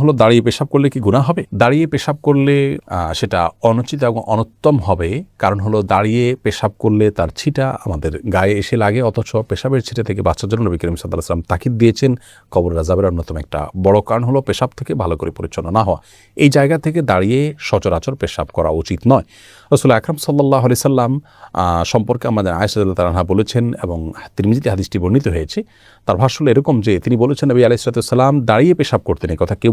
হলো, দাঁড়িয়ে পেশাব করলে কি গুণা হবে? দাঁড়িয়ে পেশাব করলে সেটা অনুচিত এবং অনুত্তম হবে। কারণ হলো, দাঁড়িয়ে পেশাব করলে তার ছিটা আমাদের গায়ে এসে লাগে। অথচ পেশাবের ছিটা থেকে বাচ্চার জন্য নবী করিম সাল্লাহ সাল্লাম তাকিদ দিয়েছেন, কবর রাজাবের অন্যতম একটা বড় কারণ হলো, পেশাব থেকে ভালো করে পরিচ্ছন্ন না হওয়া। এই জায়গা থেকে দাঁড়িয়ে সচরাচর পেশাব করা উচিত নয়। রসুল আকরাম সাল্লাহ আলি সাল্লাম সম্পর্কে আমাদের আয়সাদুল্লাহ তালাহা বলেছেন এবং তিরমিজিতে হাদিসটি বর্ণিত হয়েছে। তার ভাষ্য এরকম যে, তিনি বলেছেন, নবী আলাইসালাম দাঁড়িয়ে পেশাব করতেন কথা। কেউ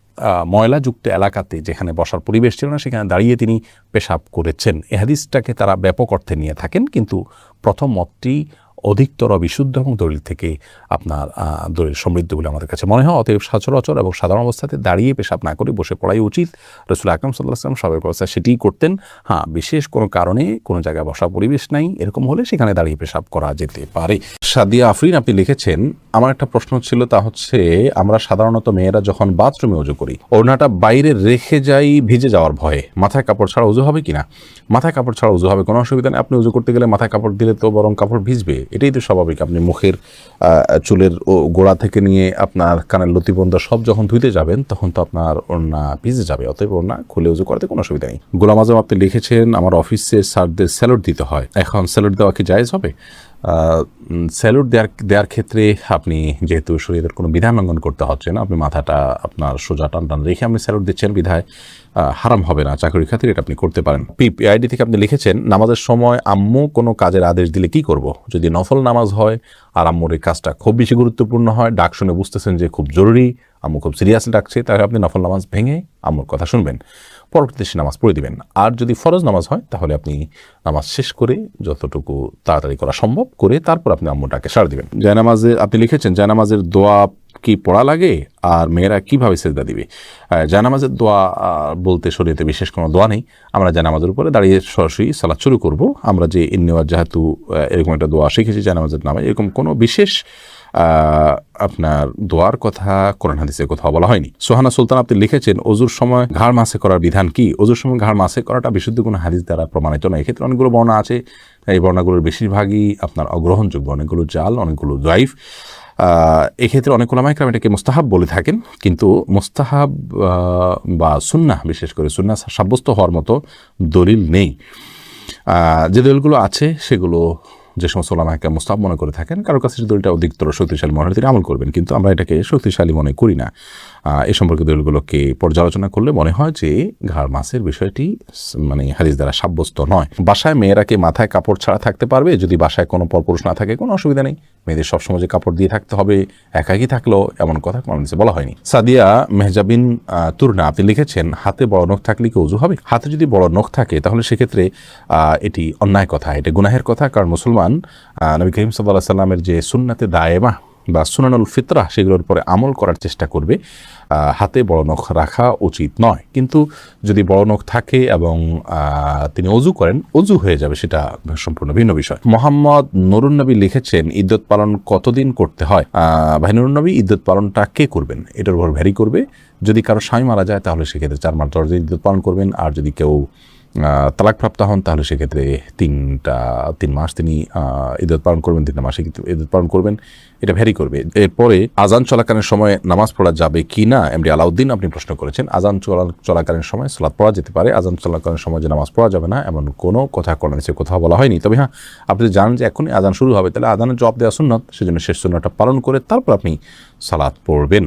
ময়লাযুক্ত এলাকাতে যেখানে বসার পরিবেশ ছিল না, সেখানে দাঁড়িয়ে তিনি পেশাব করেছেন। এহাদিসটাকে হাদিসটাকে তারা ব্যাপক অর্থে নিয়ে থাকেন, কিন্তু প্রথম মতটি অধিকতর বিশুদ্ধ এবং দলিল থেকে আপনার দলিল সমৃদ্ধ বলে আমাদের কাছে মনে হয়। অতএব সচরাচর এবং সাধারণ অবস্থাতে দাঁড়িয়ে পেশাব না করে বসে পড়াই উচিত। রসুল আকরম সাল্লাহ আসলাম স্বাভাবিক অবস্থায় সেটিই করতেন। হ্যাঁ বিশেষ কোনো কারণে কোনো জায়গায় বসা পরিবেশ নাই। এরকম হলে সেখানে দাঁড়িয়ে পেশাব করা যেতে পারে। সাদিয়া আফরিন, আপনি লিখেছেন, আমার একটা প্রশ্ন ছিল, তা হচ্ছে আমরা সাধারণত মেয়েরা যখন বাথরুমে উজু করি, ওড়নাটা বাইরে রেখে যাই ভিজে যাওয়ার ভয়ে। মাথায় কাপড় ছাড়া উজু হবে কিনা? মাথায় কাপড় ছাড়া উজু হবে কোনো অসুবিধা নেই। আপনি উজু করতে গেলে মাথায় কাপড় দিলে তো বরং কাপড় ভিজবে। এটাই তো স্বাভাবিক। আপনি মুখের চুলের গোড়া থেকে নিয়ে আপনার কানের লতিবন্ধ সব যখন ধুইতে যাবেন, তখন তো আপনার ওড়না ভিজে যাবে, অতএব ওড়না খুলে উজু করতে কোনো অসুবিধা নেই। গোলাম আজম আপনি লিখেছেন, আমার অফিসে স্যারদের স্যালুট দিতে হয়। এখন স্যালুট দেওয়া কি জায়েজ হবে? স্যালুট দেওয়ার দেওয়ার ক্ষেত্রে আপনি যেহেতু শরীরের কোনো বিধান লঙ্ঘন করতে হচ্ছে না, আপনি মাথাটা আপনার সোজা টান টান রেখে আপনি স্যালুট দিচ্ছেন, বিধায় হারাম হবে না। চাকরির ক্ষেত্রে এটা আপনি করতে পারেন। পিআইডি থেকে আপনি লিখেছেন, নামাজের সময় আম্মু কোনো কাজের আদেশ দিলে কি করব? যদি নফল নামাজ হয়, আর আম্মুর এই কাজটা খুব বেশি গুরুত্বপূর্ণ হয়, ডাক শুনে বুঝতেছেন যে খুব জরুরি আম্মু খুব সিরিয়াস ডাকছে তাহলে আপনি নফল নামাজ ভেঙে আম্মুর কথা শুনবেন। পরবর্তীতে সে নামাজ পড়ে দিবেন। আর যদি ফরজ নামাজ হয় তাহলে আপনি নামাজ শেষ করে যতটুকু তাড়াতাড়ি করা সম্ভব করে তারপর আপনি আম্মুটাকে সার দিবেন। জায়নামাজের আপনি লিখেছেন জায়নামাজের দোয়া কি পড়া লাগে আর মেয়েরা কীভাবে সেজদা দিবে? আহ, জায়নামাজের দোয়া বলতে শরীয়তে বিশেষ কোনো দোয়া নেই। আমরা জায়নামাজের উপরে দাঁড়িয়ে সরাসরি সালাদ শুরু করব। আমরা যে ইন্নেওয়ার যেহেতু এরকম একটা দোয়া শিখেছি জায়নামাজের নামে এরকম কোনো বিশেষ আপনার দোয়ার কথা কোরআন হাদিসে কোথাও বলা হয়নি। সোহানা সুলতান আপনি লিখেছেন অজুর সময় ঘাড় মাসে করার বিধান কি? অজুর সময় ঘাড় মাসে করাটা বিশুদ্ধ কোনো হাদিস দ্বারা প্রমাণিত নয়। এক্ষেত্রে অনেকগুলো বর্ণা আছে। এই বর্ণাগুলোর বেশিরভাগই আপনার অগ্রহণযোগ্য অনেকগুলো জাল অনেকগুলো আহ, এক্ষেত্রে অনেক ওলামাইকরাম এটাকে মোস্তাহাব বলে থাকেন। কিন্তু মোস্তাহাব বা সুন্নাহ বিশেষ করে সুন্নাহ সাব্যস্ত হওয়ার মতো দলিল নেই। যে দলিলগুলো আছে সেগুলো যে সমস্ত ওলামাকে মোস্তাব মনে করে থাকেন কারোর কাছে দলিলটা অধিকতর শক্তিশালী মনে হয় তিনি আমল করবেন, কিন্তু আমরা এটাকে শক্তিশালী মনে করি না। এ সম্পর্কে দলিলগুলোকে পর্যালোচনা করলে মনে হয় যে ঘাড় মাসের বিষয়টি মানে হাদিস দ্বারা সাব্যস্ত নয়। বাসায় মেয়েরা কি মাথায় কাপড় ছাড়া থাকতে পারবে? যদি বাসায় কোনো পরপুরুষ না থাকে, কোনো অসুবিধা নেই। মেয়েদের সবসময় যে কাপড় দিয়ে থাকতে হবে একাকি থাকলেও এমন কথা কোনো বলা হয়নি। সাদিয়া মেহজাবিন তুরনা, আপনি লিখেছেন, হাতে বড় নখ থাকলে কি উজু হবে? হাতে যদি বড় নখ থাকে, তাহলে সেক্ষেত্রে এটি অন্যায় কথা, এটা গুনাহের কথা, কারণ মুসলমান নবী করিম সাল্লাহ সাল্লামের যে সুন্নাতে দায়েমা বা সুনানুল ফিতরা সেগুলোর পরে আমল করার চেষ্টা করবে হাতে বড় নখ রাখা উচিত নয়। কিন্তু যদি বড় নখ থাকে এবং তিনি অজু করেন, অজু হয়ে যাবে সেটা সম্পূর্ণ ভিন্ন বিষয়। মোহাম্মদ নুরুন নবী লিখেছেন, ইদ্যত পালন কতদিন করতে হয়? ভাই নবী, ইদ্যত পালনটা কে করবেন? এটার উপর ভ্যারি করবে। যদি কারও স্বামী মারা যায়, তাহলে সেক্ষেত্রে চার মাস দশ দিন ইদ্যত পালন করবেন। আর যদি কেউ তালাকপ্রাপ্ত হন, তাহলে সেক্ষেত্রে তিনটা, তিন মাস তিনি ঈদত পালন করবেন, তিনটা মাসে কিন্তু ঈদত পালন করবেন। এটা ভ্যারি করবে। এরপরে আজান চলাকালীন সময় নামাজ পড়া যাবে কি না, এমডি আলাউদ্দিন আপনি প্রশ্ন করেছেন। আজান চলা, চলাকালীন সময় সালাদ পড়া যেতে পারে। আজান চলাকালীন সময় যে নামাজ পড়া যাবে না, এমন কোনো কথা কোরআন সে কোথাও বলা হয়নি। তবে হ্যাঁ আপনি জানেন যে এখনই আজান শুরু হবে, তাহলে আজানের জবাব দেওয়া সুন্নত, সেজন্য শেষ সুন্নতটা পালন করে তারপর আপনি সালাদ পড়বেন।